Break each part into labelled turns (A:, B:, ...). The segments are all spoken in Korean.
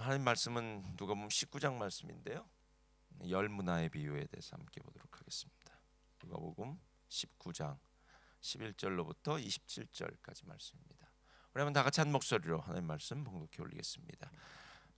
A: 하나님 말씀은 누가 보면 19장 말씀인데요. 열 문화의 비유에 대해서 함께 보도록 하겠습니다. 누가복음 19장 11절로부터 27절까지 말씀입니다. 한번 다 같이 한 목소리로 하나님 말씀 봉독해 올리겠습니다.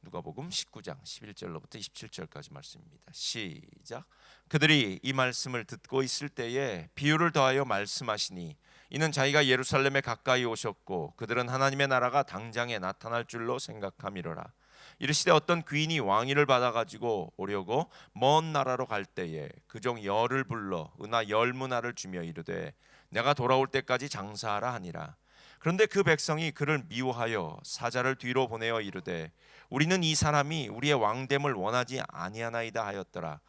A: 누가복음 19장 11절로부터 27절까지 말씀입니다. 시작. 그들이 이 말씀을 듣고 있을 때에 비유를 더하여 말씀하시니 이는 자기가 예루살렘에 가까이 오셨고 그들은 하나님의 나라가 당장에 나타날 줄로 생각함이로라. 이르시되 어떤 귀인이 왕위를 받아 가지고 오려고 먼 나라로 갈 때에 그종 열을 불러 은하 열 문화를 주며 이르되 내가 돌아올 때까지 장사하라 하니라. 그런데 그 백성이 그를 미워하여 사자를 뒤로 보내어 이르되 우리는 이 사람이 우리의 왕됨을 원하지 아니하나이다 하였더라.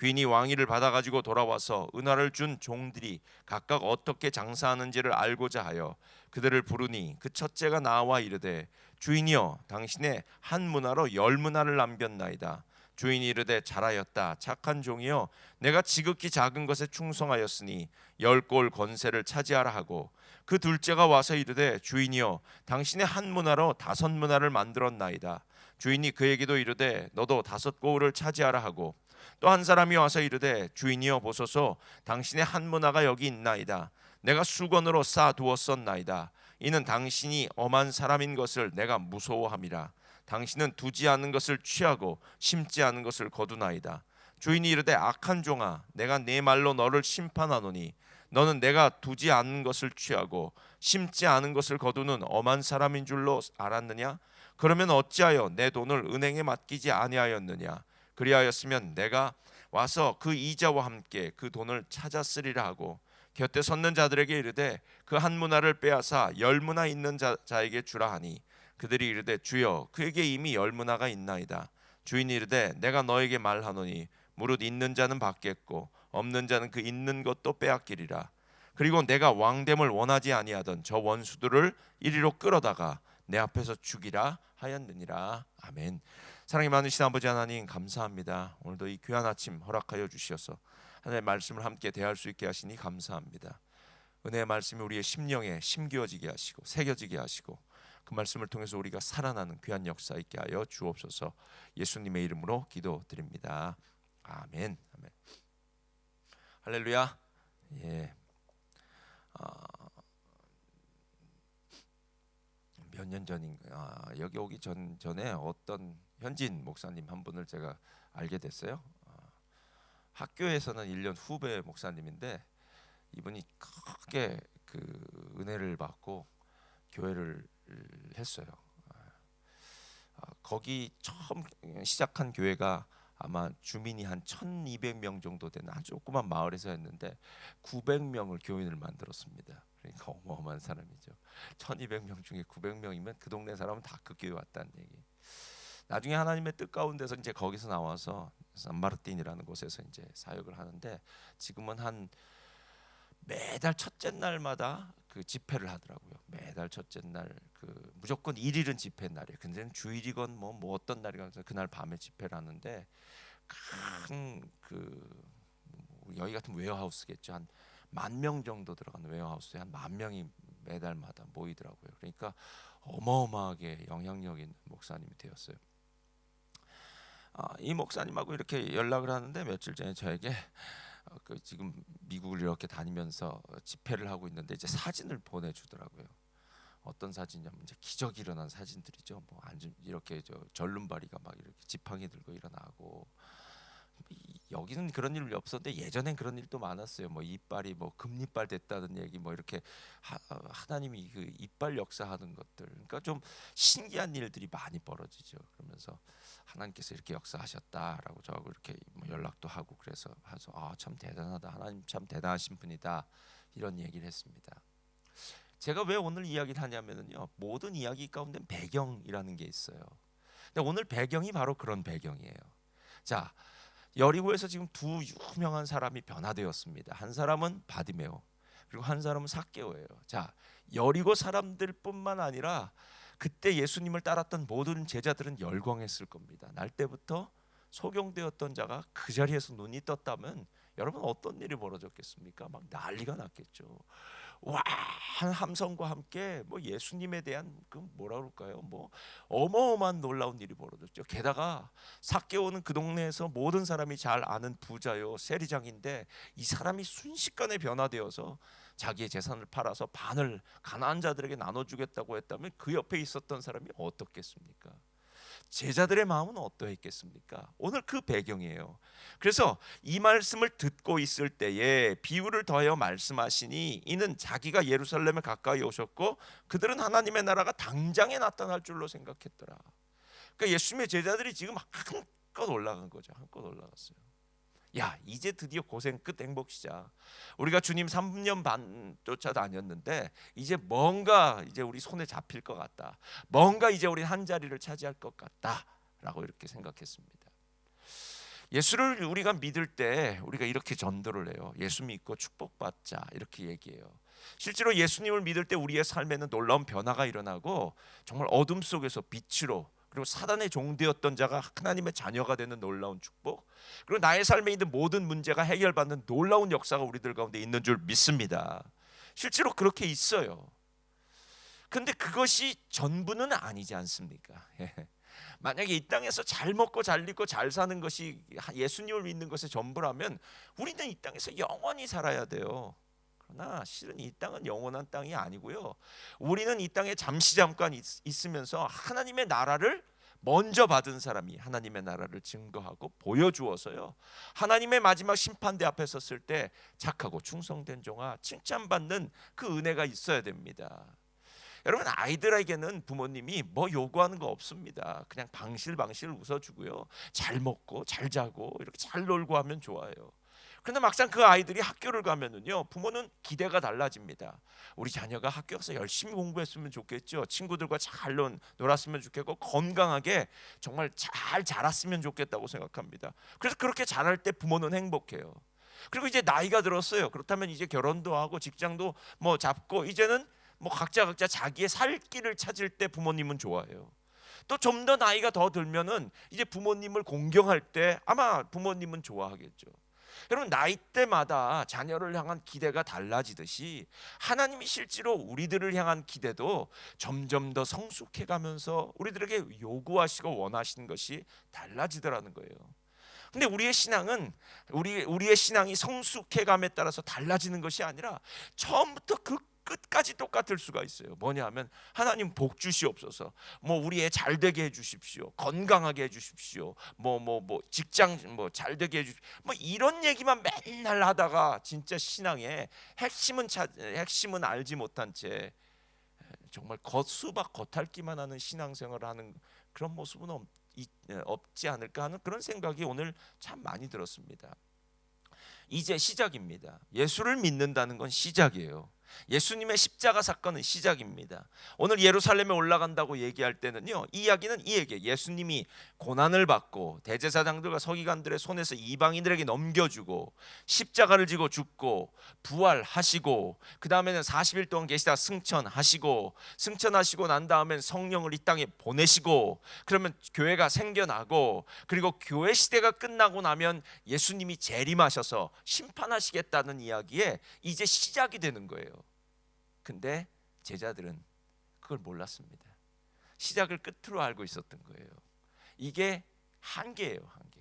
A: 귀인이 왕위를 받아 가지고 돌아와서 은화를 준 종들이 각각 어떻게 장사하는지를 알고자 하여 그들을 부르니 그 첫째가 나와 이르되 주인이여 당신의 한 문화로 열 문화를 남겼나이다. 주인이 이르되 잘하였다 착한 종이여 내가 지극히 작은 것에 충성하였으니 열골 건세를 차지하라 하고 그 둘째가 와서 이르되 주인이여 당신의 한 문화로 다섯 문화를 만들었나이다 주인이 그에게도 이르되 너도 다섯 고을을 차지하라 하고 또 한 사람이 와서 이르되 주인이여 보소서 당신의 한 문화가 여기 있나이다 내가 수건으로 쌓아 두었었나이다 이는 당신이 엄한 사람인 것을 내가 무서워함이라 당신은 두지 않은 것을 취하고 심지 않은 것을 거두나이다. 주인이 이르되 악한 종아 내가 네 말로 너를 심판하노니 너는 내가 두지 않은 것을 취하고 심지 않은 것을 거두는 엄한 사람인 줄로 알았느냐? 그러면 어찌하여 내 돈을 은행에 맡기지 아니하였느냐? 그리하였으면 내가 와서 그 이자와 함께 그 돈을 찾았으리라 하고 곁에 섰는 자들에게 이르되 그 한 문화를 빼앗아 열 문화 있는 자, 자에게 주라 하니 그들이 이르되 주여 그에게 이미 열 문화가 있나이다. 주인이 이르되 내가 너에게 말하노니 무릇 있는 자는 받겠고 없는 자는 그 있는 것도 빼앗기리라. 그리고 내가 왕됨을 원하지 아니하던 저 원수들을 이리로 끌어다가 내 앞에서 죽이라 하였느니라 아멘 사랑이 많으신 아버지 하나님 감사합니다 오늘도 이 귀한 아침 허락하여 주시어서 하나님의 말씀을 함께 대할 수 있게 하시니 감사합니다 은혜의 말씀이 우리의 심령에 심기어지게 하시고 새겨지게 하시고 그 말씀을 통해서 우리가 살아나는 귀한 역사 있게 하여 주옵소서. 예수님의 이름으로 기도드립니다. 아멘. 아멘. 할렐루야. 예. 아, 몇 년 전인가 아, 여기 오기 전 전에 어떤 현진 목사님 한 분을 제가 알게 됐어요. 아, 학교에서는 1년 후배 목사님인데 이분이 크게 그 은혜를 받고 교회를 했어요. 아, 거기 처음 시작한 교회가 아마 주민이 한 1,200명 정도 되는 아주 조그만 마을에서 했는데 900명을 교인을 만들었습니다. 그러니까 어마어마한 사람이죠. 1,200명 중에 900명이면 그 동네 사람은 다 그 교회 왔다는 얘기. 나중에 하나님의 뜻 가운데서 이제 거기서 나와서 산마르틴이라는 곳에서 이제 사역을 하는데 지금은 한 매달 첫째 날마다 그 집회를 하더라고요. 매달 첫째 날 그 무조건 일일은 집회 날이에요. 근데 주일이건 뭐, 뭐 어떤 날이건 그날 밤에 집회를 하는데 큰 그 여기 같은 웨어하우스겠죠. 한 만 명 정도 들어가는 웨어하우스에 한 만 명이 매달마다 모이더라고요. 그러니까 어마어마하게 영향력 있는 목사님이 되었어요. 아, 이 목사님하고 이렇게 연락을 하는데 며칠 전에 저에게 어, 그 지금 미국을 이렇게 다니면서 집회를 하고 있는데 이제 사진을 보내주더라고요. 어떤 사진이냐면 이제 기적이 일어난 사진들이죠. 뭐 이렇게 저 절름발이가 막 이렇게 지팡이 들고 일어나고 여기는 그런 일이 없었는데 예전엔 그런 일도 많았어요. 뭐 이빨이 뭐 금리빨 됐다는 얘기, 뭐 이렇게 하, 하나님이 그 이빨 역사하는 것들, 그러니까 좀 신기한 일들이 많이 벌어지죠. 그러면서 하나님께서 이렇게 역사하셨다라고 저하고 이렇게 뭐 연락도 하고 그래서 해서 아참 대단하다, 하나님 참 대단하신 분이다 이런 얘기를 했습니다. 제가 왜 오늘 이야기를 하냐면요, 모든 이야기 가운데 배경이라는 게 있어요. 근데 오늘 배경이 바로 그런 배경이에요. 자. 여리고에서 지금 두 유명한 사람이 변화되었습니다. 한 사람은 바디메오 그리고 한 사람은 사케오예요. 자, 여리고 사람들뿐만 아니라 그때 예수님을 따랐던 모든 제자들은 열광했을 겁니다. 날 때부터 소경되었던 자가 그 자리에서 눈이 떴다면 여러분 어떤 일이 벌어졌겠습니까? 막 난리가 났겠죠. 와한 함성과 함께 뭐 예수님에 대한 그 뭐라 그럴까요? 뭐 어마어마한 놀라운 일이 벌어졌죠. 게다가 삭개오는 그 동네에서 모든 사람이 잘 아는 부자요 세리장인데 이 사람이 순식간에 변화되어서 자기의 재산을 팔아서 반을 가난한 자들에게 나눠주겠다고 했다면 그 옆에 있었던 사람이 어떻겠습니까? 제자들의 마음은 어떠했겠습니까? 오늘 그 배경이에요. 그래서 이 말씀을 듣고 있을 때에 비유를 더하여 말씀하시니 이는 자기가 예루살렘에 가까이 오셨고 그들은 하나님의 나라가 당장에 나타날 줄로 생각했더라. 그러니까 예수님의 제자들이 지금 한껏 올라간 거죠. 한껏 올라갔어요. 야 이제 드디어 고생 끝 행복 시작. 우리가 주님 3년 반 쫓아다녔는데 이제 뭔가 이제 우리 손에 잡힐 것 같다. 뭔가 이제 우리 한 자리를 차지할 것 같다라고 이렇게 생각했습니다. 예수를 우리가 믿을 때 우리가 이렇게 전도를 해요. 예수 믿고 축복받자 이렇게 얘기해요. 실제로 예수님을 믿을 때 우리의 삶에는 놀라운 변화가 일어나고 정말 어둠 속에서 빛으로 그리고 사단의 종되었던 자가 하나님의 자녀가 되는 놀라운 축복 그리고 나의 삶에 있는 모든 문제가 해결받는 놀라운 역사가 우리들 가운데 있는 줄 믿습니다. 실제로 그렇게 있어요. 근데 그것이 전부는 아니지 않습니까? 예. 만약에 이 땅에서 잘 먹고 잘 입고 잘 사는 것이 예수님을 믿는 것의 전부라면 우리는 이 땅에서 영원히 살아야 돼요. 그러나 실은 이 땅은 영원한 땅이 아니고요. 우리는 이 땅에 잠시 잠깐 있, 있으면서 하나님의 나라를 먼저 받은 사람이 하나님의 나라를 증거하고 보여주어서요. 하나님의 마지막 심판대 앞에 섰을 때 착하고 충성된 종아 칭찬받는 그 은혜가 있어야 됩니다. 여러분 아이들에게는 부모님이 뭐 요구하는 거 없습니다. 그냥 방실방실 웃어주고요. 잘 먹고 잘 자고 이렇게 잘 놀고 하면 좋아요. 그런데 막상 그 아이들이 학교를 가면은요 부모는 기대가 달라집니다. 우리 자녀가 학교 가서 열심히 공부했으면 좋겠죠. 친구들과 잘 논, 놀았으면 좋겠고 건강하게 정말 잘 자랐으면 좋겠다고 생각합니다. 그래서 그렇게 자랄 때 부모는 행복해요. 그리고 이제 나이가 들었어요. 그렇다면 이제 결혼도 하고 직장도 뭐 잡고 이제는 뭐 각자 각자 자기의 살 길을 찾을 때 부모님은 좋아해요. 또 좀 더 나이가 더 들면은 이제 부모님을 공경할 때 아마 부모님은 좋아하겠죠. 여러분 나이 때마다 자녀를 향한 기대가 달라지듯이 하나님이 실제로 우리들을 향한 기대도 점점 더 성숙해 가면서 우리들에게 요구하시고 원하시는 것이 달라지더라는 거예요. 근데 우리의 신앙은 우리 우리의 신앙이 성숙해 감에 따라서 달라지는 것이 아니라 처음부터 그 끝까지 똑같을 수가 있어요. 뭐냐 하면 하나님 복 주시옵소서. 뭐 우리 애잘 되게 해 주십시오. 건강하게 해 주십시오. 뭐뭐 뭐 직장 뭐잘 되게 해 주십시오. 뭐 이런 얘기만 맨날 하다가 진짜 신앙의 핵심은 찾 핵심은 알지 못한 채 정말 겉수박 겉핥기만 하는 신앙생활을 하는 그런 모습은 없, 이- 없지 않을까 하는 그런 생각이 오늘 참 많이 들었습니다. 이제 시작입니다. 예수를 믿는다는 건 시작이에요. 예수님의 십자가 사건은 시작입니다. 오늘 예루살렘에 올라간다고 얘기할 때는요. 이 이야기는 이에게 예수님이 고난을 받고 대제사장들과 서기관들의 손에서 이방인들에게 넘겨주고 십자가를 지고 죽고 부활하시고 그 다음에는 40일 동안 계시다 승천하시고 승천하시고 난 다음엔 성령을 이 땅에 보내시고 그러면 교회가 생겨나고 그리고 교회 시대가 끝나고 나면 예수님이 재림하셔서 심판하시겠다는 이야기에 이제 시작이 되는 거예요. 근데 제자들은 그걸 몰랐습니다. 시작을 끝으로 알고 있었던 거예요. 이게 한계예요, 한계.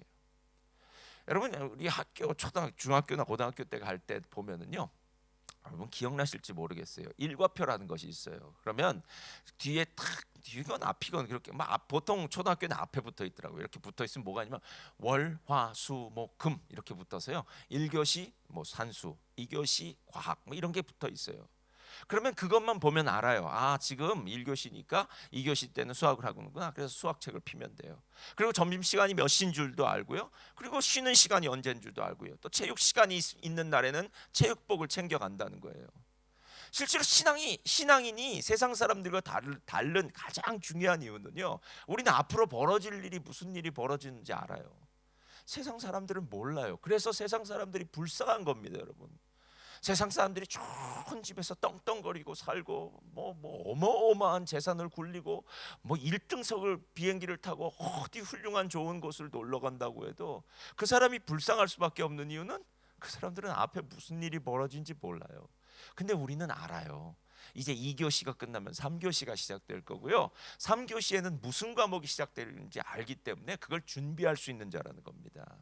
A: 여러분 우리 학교 초등학교, 중학교나 고등학교 때 갈 때 보면은요. 여러분 기억나실지 모르겠어요. 일과표라는 것이 있어요. 그러면 뒤에 탁 뒤건 앞이건 그렇게 막 앞- 보통 초등학교는 앞에 붙어 있더라고요. 이렇게 붙어 있으면 뭐가 아니면 월, 화, 수, 목, 금 이렇게 붙어서요. 1교시 뭐 산수, 2교시 과학 뭐 이런 게 붙어 있어요. 그러면 그것만 보면 알아요. 아, 지금 1교시니까 2교시 때는 수학을 하고는구나. 그래서 수학책을 피면 돼요. 그리고 점심 시간이 몇 시인 줄도 알고요. 그리고 쉬는 시간이 언제인 줄도 알고요. 또 체육 시간이 있- 있는 날에는 체육복을 챙겨 간다는 거예요. 실제로 신앙이 신앙인이 세상 사람들과 다른, 다른 가장 중요한 이유는요. 우리는 앞으로 벌어질 일이 무슨 일이 벌어지는지 알아요. 세상 사람들은 몰라요. 그래서 세상 사람들이 불쌍한 겁니다, 여러분. 세상 사람들이 좋은 집에서 떵떵거리고 살고 뭐, 뭐 어마어마한 재산을 굴리고 뭐 1등석을 비행기를 타고 어디 훌륭한 좋은 곳을 놀러 간다고 해도 그 사람이 불쌍할 수밖에 없는 이유는 그 사람들은 앞에 무슨 일이 벌어진지 몰라요. 근데 우리는 알아요. 이제 2교시가 끝나면 3교시가 시작될 거고요. 3교시에는 무슨 과목이 시작되는지 알기 때문에 그걸 준비할 수 있는 자라는 겁니다.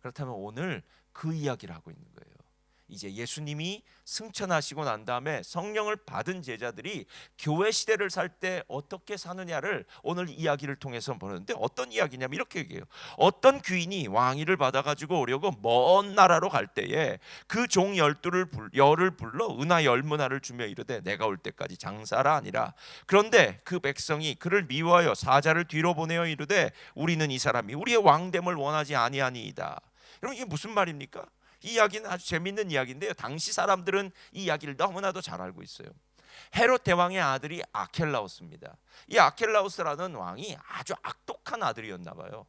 A: 그렇다면 오늘 그 이야기를 하고 있는 거예요. 이제 예수님이 승천하시고 난 다음에 성령을 받은 제자들이 교회 시대를 살 때 어떻게 사느냐를 오늘 이야기를 통해서 보는데 어떤 이야기냐면 이렇게 얘기해요. 어떤 귀인이 왕위를 받아 가지고 오려고 먼 나라로 갈 때에 그 종 열두를 불, 열을 불러 은하 열문화를 주며 이르되 내가 올 때까지 장사라 아니라 그런데 그 백성이 그를 미워하여 사자를 뒤로 보내어 이르되 우리는 이 사람이 우리의 왕됨을 원하지 아니하니이다. 여러분 이게 무슨 말입니까? 이 이야기는 아주 재밌는 이야기인데요. 당시 사람들은 이 이야기를 너무나도 잘 알고 있어요. 헤롯 대왕의 아들이 아켈라우스입니다. 이 아켈라우스라는 왕이 아주 악독한 아들이었나 봐요.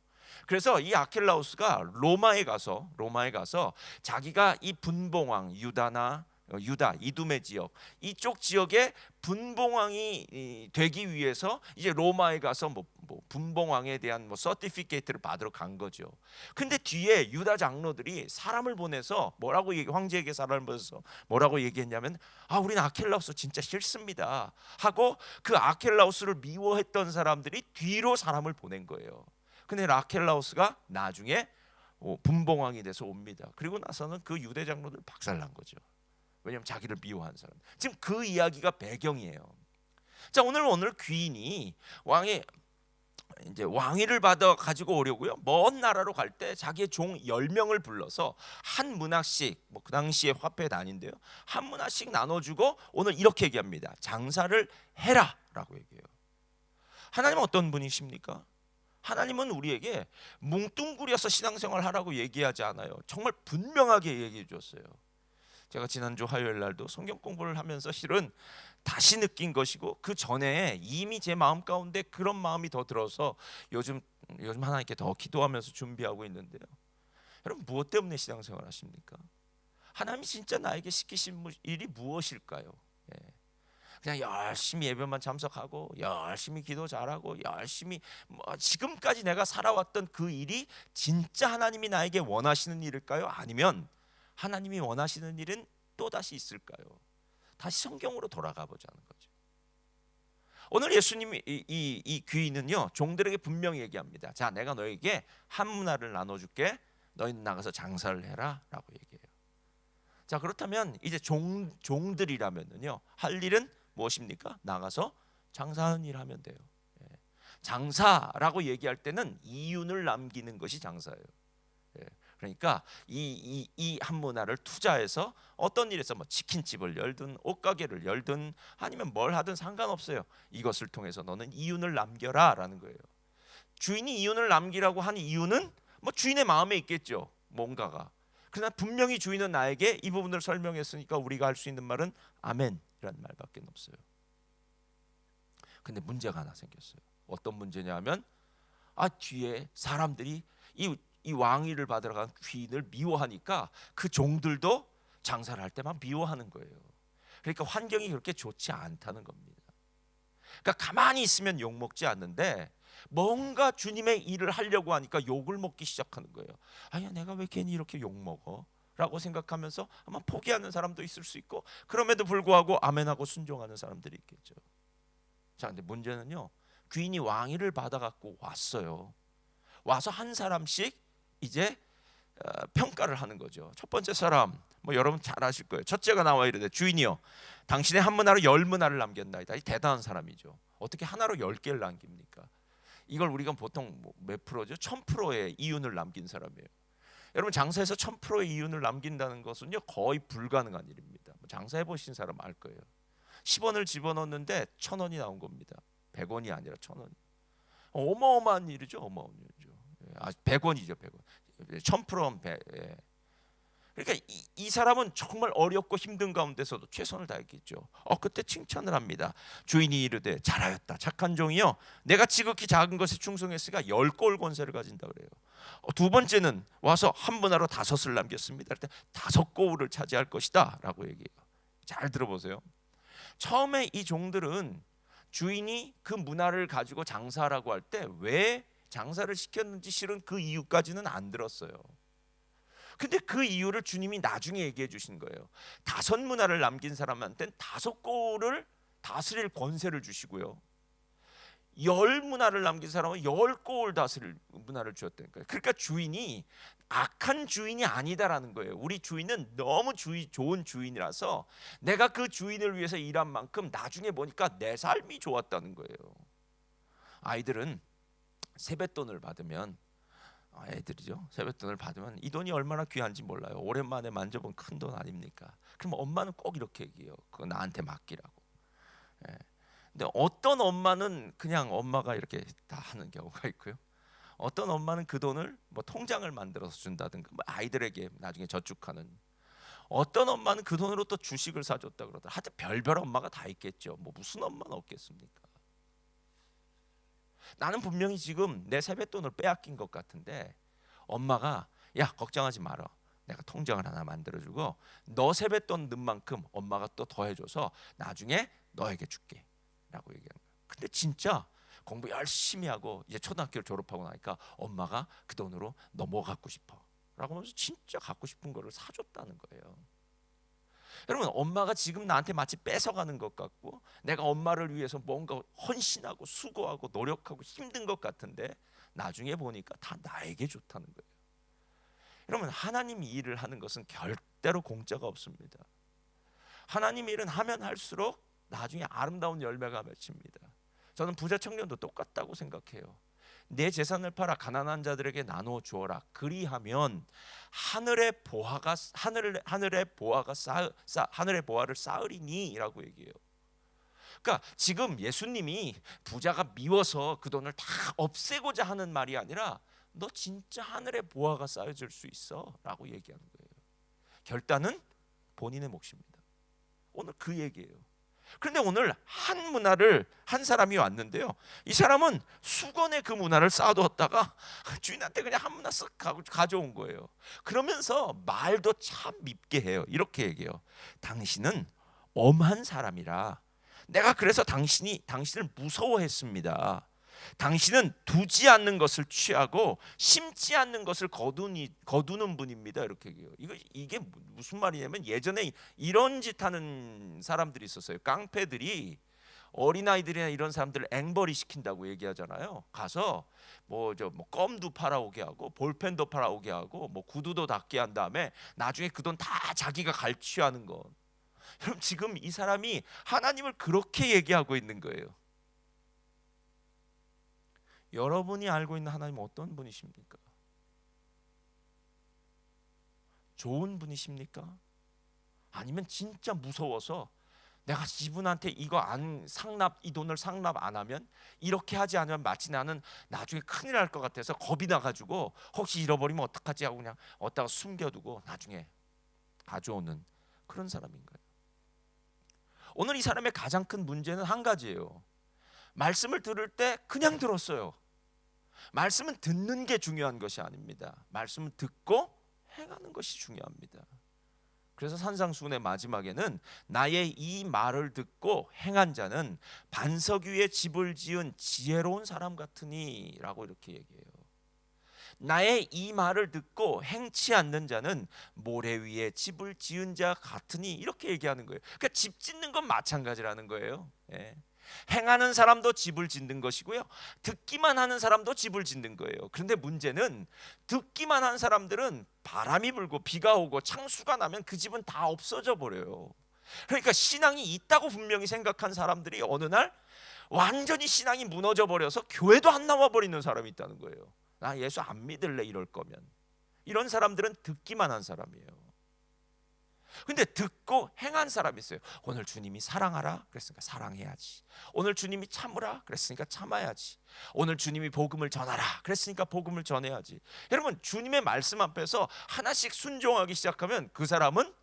A: 그래서 이 아켈라우스가 로마에 가서 로마에 가서 자기가 이 분봉왕 유다나 어, 유다 이두메 지역 이쪽 지역에 분봉왕이 이, 되기 위해서 이제 로마에 가서 뭐, 뭐 분봉왕에 대한 뭐 서티피케이트를 받으러 간 거죠. 근데 뒤에 유다 장로들이 사람을 보내서 뭐라고 얘기 황제에게 사람을 보내서 뭐라고 얘기했냐면 아 우리는 아켈라우스 진짜 싫습니다 하고 그 아켈라우스를 미워했던 사람들이 뒤로 사람을 보낸 거예요. 근데 아켈라우스가 나중에 어, 분봉왕이 돼서 옵니다. 그리고 나서는 그 유대 장로들 박살난 거죠. 왜냐하면 자기를 미워한 사람. 지금 그 이야기가 배경이에요. 자 오늘 오늘 귀인이 왕의 이제 왕위를 받아 가지고 오려고요. 먼 나라로 갈 때 자기의 종 10명을 불러서 한 문화씩 뭐 그 당시에 화폐 단인데요. 한 문화씩 나눠 주고 오늘 이렇게 얘기합니다. 장사를 해라라고 얘기해요. 하나님은 어떤 분이십니까? 하나님은 우리에게 뭉뚱그려서 신앙생활 하라고 얘기하지 않아요. 정말 분명하게 얘기해 줬어요. 제가 지난주 화요일 날도 성경 공부를 하면서 실은 다시 느낀 것이고 그 전에 이미 제 마음 가운데 그런 마음이 더 들어서 요즘 요즘 하나님께 더 기도하면서 준비하고 있는데요. 여러분 무엇 때문에 신앙생활 하십니까? 하나님이 진짜 나에게 시키신 무- 일이 무엇일까요? 예. 그냥 열심히 예배만 참석하고 열심히 기도 잘하고 열심히 뭐 지금까지 내가 살아왔던 그 일이 진짜 하나님이 나에게 원하시는 일일까요? 아니면 하나님이 원하시는 일은 또 다시 있을까요? 다시 성경으로 돌아가 보자는 거죠. 오늘 예수님이 이, 이, 이 귀인은요 종들에게 분명히 얘기합니다. 자, 내가 너에게 한 문화를 나눠줄게. 너희는 나가서 장사를 해라라고 얘기해요. 자, 그렇다면 이제 종 종들이라면은요 할 일은 무엇입니까? 나가서 장사하는 일 하면 돼요. 예. 장사라고 얘기할 때는 이윤을 남기는 것이 장사예요. 예. 그러니까 이 이 한 문화를 투자해서 어떤 일에서 뭐 치킨집을 열든 옷가게를 열든 아니면 뭘 하든 상관없어요. 이것을 통해서 너는 이윤을 남겨라라는 거예요. 주인이 이윤을 남기라고 한 이유는 뭐 주인의 마음에 있겠죠. 뭔가가. 그러나 분명히 주인은 나에게 이 부분을 설명했으니까 우리가 할 수 있는 말은 아멘이라는 말밖에 없어요. 근데 문제가 하나 생겼어요. 어떤 문제냐면 아 뒤에 사람들이 이, 이 왕위를 받으러 간 귀인을 미워하니까 그 종들도 장사를 할 때만 미워하는 거예요. 그러니까 환경이 그렇게 좋지 않다는 겁니다. 그러니까 가만히 있으면 욕 먹지 않는데 뭔가 주님의 일을 하려고 하니까 욕을 먹기 시작하는 거예요. 아야 내가 왜 괜히 이렇게 욕 먹어? 라고 생각하면서 아마 포기하는 사람도 있을 수 있고 그럼에도 불구하고 아멘하고 순종하는 사람들이 있겠죠. 자, 근데 문제는요. 귀인이 왕위를 받아 갖고 왔어요. 와서 한 사람씩 이제 어, 평가를 하는 거죠. 첫 번째 사람 뭐 여러분 잘 아실 거예요. 첫째가 나와 이르되 주인이여 당신의 한 문화로 열 문화를 남겼나이다. 이 대단한 사람이죠. 어떻게 하나로 열 개를 남깁니까? 이걸 우리가 보통 뭐몇 프로죠? 천 프로의 이윤을 남긴 사람이에요. 여러분 장사에서 천 프로의 이윤을 남긴다는 것은요 거의 불가능한 일입니다. 뭐 장사해 보신 사람 알 거예요. 10원을 집어넣는데 천 원이 나온 겁니다. 100원이 아니라 천 원. 어마어마한 일이죠. 어마어마한. 예, 아, 100원이죠. 100원. 1000%는 100. 예. 그러니까 이, 이 사람은 정말 어렵고 힘든 가운데서도 최선을 다했겠죠. 어 그때 칭찬을 합니다. 주인이 이르되 잘하였다. 착한 종이요. 내가 지극히 작은 것에 충성했으니까 열 골 권세를 가진다 그래요. 어, 두 번째는 와서 한 문화로 다섯을 남겼습니다. 그때 다섯 고울을 차지할 것이다라고 얘기해요. 잘 들어보세요. 처음에 이 종들은 주인이 그 문화를 가지고 장사라고 할 때 왜 장사를 시켰는지 실은 그 이유까지는 안 들었어요. 근데 그 이유를 주님이 나중에 얘기해 주신 거예요. 다섯 문화를 남긴 사람한테는 다섯 골을 다스릴 권세를 주시고요. 열 문화를 남긴 사람은 열 골 다스릴 문화를 주었다니까요. 그러니까 주인이 악한 주인이 아니다라는 거예요. 우리 주인은 너무 주인 좋은 주인이라서 내가 그 주인을 위해서 일한 만큼 나중에 보니까 내 삶이 좋았다는 거예요. 아이들은 세뱃돈을 받으면 아, 애들이죠. 세뱃돈을 받으면 이 돈이 얼마나 귀한지 몰라요. 오랜만에 만져본 큰 돈 아닙니까? 그럼 엄마는 꼭 이렇게 얘기해요. 그거 나한테 맡기라고. 예. 근데 어떤 엄마는 그냥 엄마가 이렇게 다 하는 경우가 있고요. 어떤 엄마는 그 돈을 뭐 통장을 만들어서 준다든가 뭐 아이들에게 나중에 저축하는 어떤 엄마는 그 돈으로 또 주식을 사줬다 그러더라. 하여튼 별별 엄마가 다 있겠죠. 뭐 무슨 엄마는 없겠습니까? 나는 분명히 지금 내 세뱃돈을 빼앗긴 것 같은데 엄마가 야 걱정하지 마라. 내가 통장을 하나 만들어주고 너 세뱃돈 넣은 만큼 엄마가 또 더해줘서 나중에 너에게 줄게라고 얘기하는 거야. 근데 진짜 공부 열심히 하고 이제 초등학교를 졸업하고 나니까 엄마가 그 돈으로 너 뭐 갖고 싶어?라고 하면서 진짜 갖고 싶은 거를 사줬다는 거예요. 여러분 엄마가 지금 나한테 마치 뺏어가는 것 같고 내가 엄마를 위해서 뭔가 헌신하고 수고하고 노력하고 힘든 것 같은데 나중에 보니까 다 나에게 좋다는 거예요. 여러분 하나님 일을 하는 것은 절대로 공짜가 없습니다. 하나님 일은 하면 할수록 나중에 아름다운 열매가 맺힙니다. 저는 부자 청년도 똑같다고 생각해요. 내 재산을 팔아 가난한 자들에게 나누어 주어라. 그리하면 하늘의 보화가 하늘 하늘의 보화가 쌓, 쌓 하늘의 보화를 쌓으리니라고 얘기해요. 그러니까 지금 예수님이 부자가 미워서 그 돈을 다 없애고자 하는 말이 아니라 너 진짜 하늘의 보화가 쌓여질 수 있어라고 얘기하는 거예요. 결단은 본인의 몫입니다. 오늘 그 얘기예요. 그런데 오늘 한 문화를 한 사람이 왔는데요. 이 사람은 수건에 그 문화를 쌓아두었다가 주인한테 그냥 한 문화 쓱 가져온 거예요. 그러면서 말도 참 밉게 해요. 이렇게 얘기해요. 당신은 엄한 사람이라 내가 그래서 당신이 당신을 무서워했습니다. 당신은 두지 않는 것을 취하고 심지 않는 것을 거두니, 거두는 분입니다. 이렇게 얘기해요. 이거 이게 무슨 말이냐면 예전에 이런 짓 하는 사람들이 있었어요. 깡패들이 어린아이들이나 이런 사람들을 앵벌이 시킨다고 얘기하잖아요. 가서 뭐 저 뭐 껌도 팔아오게 하고 볼펜도 팔아오게 하고 뭐 구두도 닦게 한 다음에 나중에 그 돈 다 자기가 갈취하는 거. 그럼 지금 이 사람이 하나님을 그렇게 얘기하고 있는 거예요. 여러분이 알고 있는 하나님 어떤 분이십니까? 좋은 분이십니까? 아니면 진짜 무서워서 내가 이분한테 이거 안 상납 이 돈을 상납 안 하면 이렇게 하지 않으면 마치 나는 나중에 큰일 날 것 같아서 겁이 나 가지고 혹시 잃어버리면 어떡하지 하고 그냥 어디다가 숨겨두고 나중에 가져오는 그런 사람인 가요? 오늘 이 사람의 가장 큰 문제는 한 가지예요. 말씀을 들을 때 그냥 들었어요. 말씀은 듣는 게 중요한 것이 아닙니다. 말씀은 듣고 행하는 것이 중요합니다. 그래서 산상수훈의 마지막에는 나의 이 말을 듣고 행한 자는 반석 위에 집을 지은 지혜로운 사람 같으니라고 이렇게 얘기해요. 나의 이 말을 듣고 행치 않는 자는 모래 위에 집을 지은 자 같으니 이렇게 얘기하는 거예요. 그러니까 집 짓는 건 마찬가지라는 거예요. 예. 행하는 사람도 집을 짓는 것이고요. 듣기만 하는 사람도 집을 짓는 거예요. 그런데 문제는 듣기만 한 사람들은 바람이 불고 비가 오고 창수가 나면 그 집은 다 없어져 버려요. 그러니까 신앙이 있다고 분명히 생각한 사람들이 어느 날 완전히 신앙이 무너져 버려서 교회도 안 나와 버리는 사람이 있다는 거예요. 나 예수 안 믿을래 이럴 거면. 이런 사람들은 듣기만 한 사람이에요. 근데 듣고 행한 사람이 있어요. 오늘 주님이 사랑하라 그랬으니까 사랑해야지. 오늘 주님이 참으라 그랬으니까 참아야지. 오늘 주님이 복음을 전하라 그랬으니까 복음을 전해야지. 여러분 주님의 말씀 앞에서 하나씩 순종하기 시작하면 그 사람은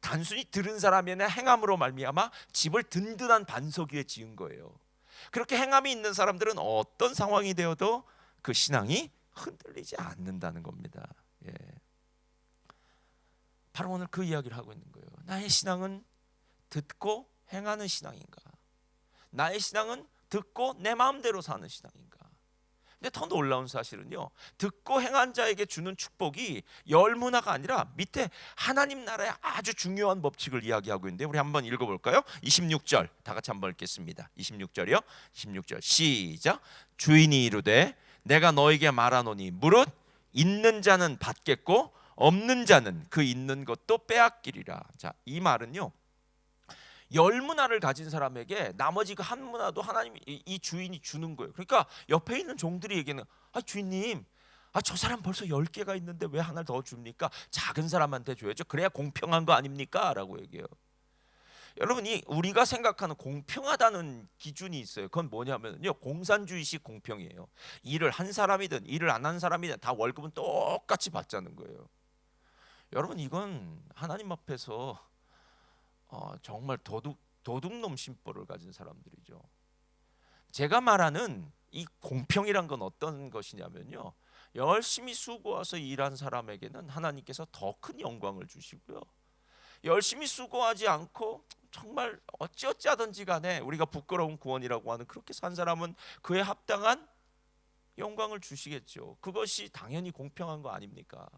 A: 단순히 들은 사람이 아니라 행함으로 말미암아 집을 든든한 반석 위에 지은 거예요. 그렇게 행함이 있는 사람들은 어떤 상황이 되어도 그 신앙이 흔들리지 않는다는 겁니다. 예. 바로 오늘 그 이야기를 하고 있는 거예요. 나의 신앙은 듣고 행하는 신앙인가? 나의 신앙은 듣고 내 마음대로 사는 신앙인가? 근데 더 놀라운 사실은요. 듣고 행한 자에게 주는 축복이 열 문화가 아니라 밑에 하나님 나라의 아주 중요한 법칙을 이야기하고 있는데 우리 한번 읽어 볼까요? 26절 다 같이 한번 읽겠습니다. 26절이요. 26절 시작. 주인이 이르되 내가 너에게 말하노니 무릇 있는 자는 받겠고 없는 자는 그 있는 것도 빼앗기리라. 자, 이 말은요. 열 문화를 가진 사람에게 나머지 그 한 문화도 하나님 이, 이 주인이 주는 거예요. 그러니까 옆에 있는 종들이 얘기는 아 주인님 아 저 사람 벌써 열 개가 있는데 왜 하나를 더 줍니까? 작은 사람한테 줘야죠. 그래야 공평한 거 아닙니까?라고 얘기해요. 여러분 이 우리가 생각하는 공평하다는 기준이 있어요. 그건 뭐냐면요 공산주의식 공평이에요. 일을 한 사람이든 일을 안 한 사람이든 다 월급은 똑같이 받자는 거예요. 여러분 이건 하나님 앞에서 어, 정말 도둑 도둑놈 심보를 가진 사람들이죠. 제가 말하는 이 공평이란 건 어떤 것이냐면요. 열심히 수고해서 일한 사람에게는 하나님께서 더 큰 영광을 주시고요. 열심히 수고하지 않고 정말 어찌어찌 하든지 간에 우리가 부끄러운 구원이라고 하는 그렇게 산 사람은 그에 합당한 영광을 주시겠죠. 그것이 당연히 공평한 거 아닙니까?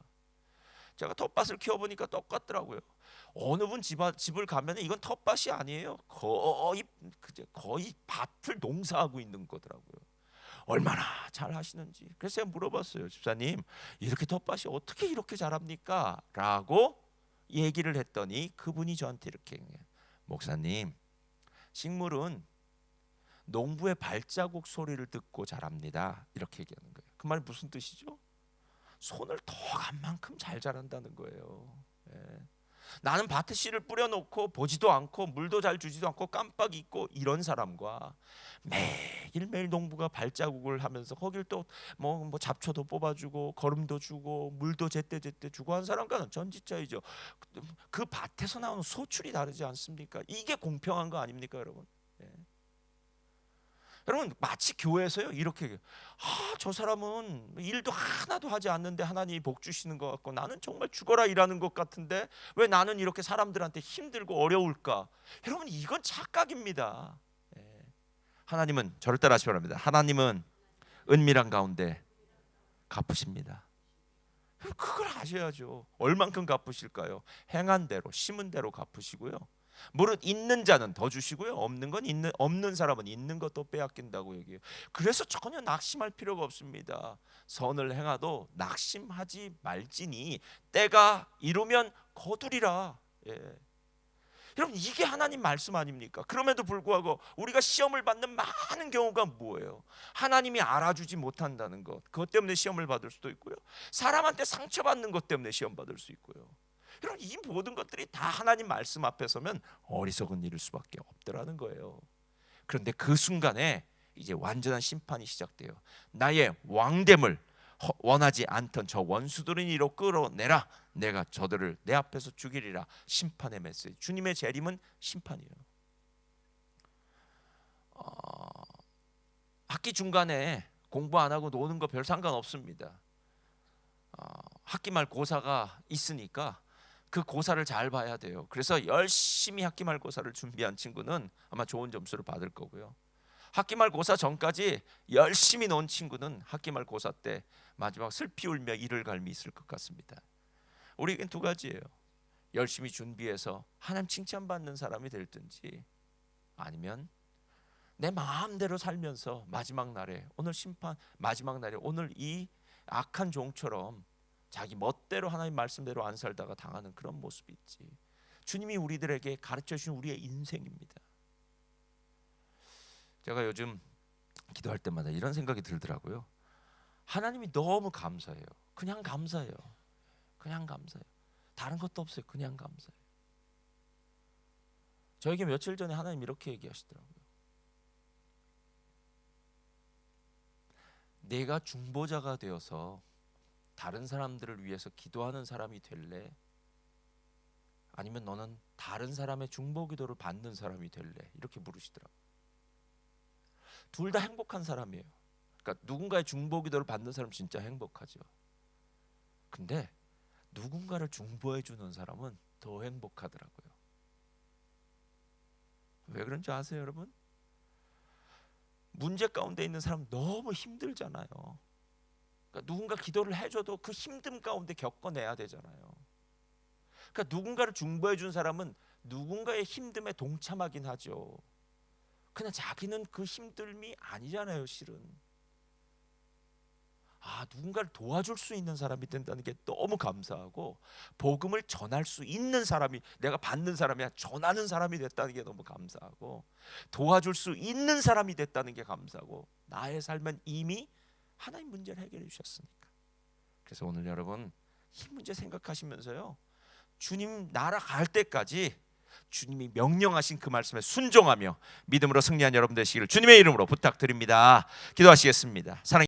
A: 제가 텃밭을 키워보니까 똑같더라고요. 어느 분 집, 집을 가면 이건 텃밭이 아니에요. 거의 거의 밭을 농사하고 있는 거더라고요. 얼마나 잘 하시는지. 그래서 제가 물어봤어요. 집사님, 이렇게 텃밭이 어떻게 이렇게 잘합니까? 라고 얘기를 했더니 그분이 저한테 이렇게. 목사님, 식물은 농부의 발자국 소리를 듣고 자랍니다. 이렇게 얘기하는 거예요. 그 말이 무슨 뜻이죠? 손을 더 간 만큼 잘 자란다는 거예요. 예. 나는 밭에 씨를 뿌려놓고 보지도 않고 물도 잘 주지도 않고 깜빡 잊고 이런 사람과 매일 매일 농부가 발자국을 하면서 거길 또뭐 뭐 잡초도 뽑아주고 거름도 주고 물도 제때 제때 주고 한 사람과는 전지차이죠. 그 밭에서 나오는 소출이 다르지 않습니까? 이게 공평한 거 아닙니까, 여러분? 예. 여러분 마치 교회에서요 이렇게 아저 사람은 일도 하나도 하지 않는데 하나님이 복 주시는 것 같고 나는 정말 죽어라 일하는 것 같은데 왜 나는 이렇게 사람들한테 힘들고 어려울까? 여러분 이건 착각입니다. 예. 하나님은 저를 따라하시 바랍니다. 하나님은 은밀한 가운데 갚으십니다. 그걸 아셔야죠. 얼만큼 갚으실까요? 행한 대로 심은 대로 갚으시고요 무릇 있는 자는 더 주시고요. 없는 건 있는 없는 사람은 있는 것도 빼앗긴다고 얘기해요. 그래서 전혀 낙심할 필요가 없습니다. 선을 행하도 낙심하지 말지니 때가 이루면 거두리라. 예. 여러분 이게 하나님 말씀 아닙니까? 그럼에도 불구하고 우리가 시험을 받는 많은 경우가 뭐예요? 하나님이 알아주지 못한다는 것. 그것 때문에 시험을 받을 수도 있고요. 사람한테 상처받는 것 때문에 시험 받을 수 있고요. 여러분 이 모든 것들이 다 하나님 말씀 앞에 서면 어리석은 일일 수밖에 없더라는 거예요. 그런데 그 순간에 이제 완전한 심판이 시작돼요. 나의 왕됨을 원하지 않던 저 원수들은 이로 끌어내라. 내가 저들을 내 앞에서 죽이리라. 심판의 메시지. 주님의 재림은 심판이에요. 어, 학기 중간에 공부 안 하고 노는 거 별 상관 없습니다. 어, 학기 말 고사가 있으니까 그 고사를 잘 봐야 돼요. 그래서 열심히 학기말 고사를 준비한 친구는 아마 좋은 점수를 받을 거고요. 학기말 고사 전까지 열심히 논 친구는 학기말 고사 때 마지막 슬피 울며 이를 갈미 있을 것 같습니다. 우리에겐 두 가지예요. 열심히 준비해서 하나님 칭찬받는 사람이 될든지 아니면 내 마음대로 살면서 마지막 날에 오늘 심판 마지막 날에 오늘 이 악한 종처럼 자기 멋대로 하나님 말씀대로 안 살다가 당하는 그런 모습이 있지. 주님이 우리들에게 가르쳐 주신 우리의 인생입니다. 제가 요즘 기도할 때마다 이런 생각이 들더라고요. 하나님이 너무 감사해요. 그냥 감사해요. 그냥 감사해요. 다른 것도 없어요. 그냥 감사해요. 저에게 며칠 전에 하나님 이렇게 얘기하시더라고요. 내가 중보자가 되어서 다른 사람들을 위해서 기도하는 사람이 될래? 아니면 너는 다른 사람의 중보 기도를 받는 사람이 될래? 이렇게 물으시더라고요. 둘다 행복한 사람이에요. 그러니까 누군가의 중보 기도를 받는 사람 진짜 행복하죠. 근데 누군가를 중보해 주는 사람은 더 행복하더라고요. 왜 그런지 아세요, 여러분? 문제 가운데 있는 사람 너무 힘들잖아요. 그러니까 누군가 기도를 해줘도 그 힘듦 가운데 겪어내야 되잖아요. 그러니까 누군가를 중보해 준 사람은 누군가의 힘듦에 동참하긴 하죠. 그냥 자기는 그 힘듦이 아니잖아요, 실은. 아, 누군가를 도와줄 수 있는 사람이 된다는 게 너무 감사하고 복음을 전할 수 있는 사람이 내가 받는 사람이 아니라 전하는 사람이 됐다는 게 너무 감사하고 도와줄 수 있는 사람이 됐다는 게 감사하고 나의 삶은 이미 하나님 문제를 해결해 주셨으니까. 그래서 오늘 여러분 이 문제 생각하시면서요. 주님 나라 갈 때까지 주님이 명령하신 그 말씀에 순종하며 믿음으로 승리한 여러분 되시기를 주님의 이름으로 부탁드립니다. 기도하시겠습니다. 사랑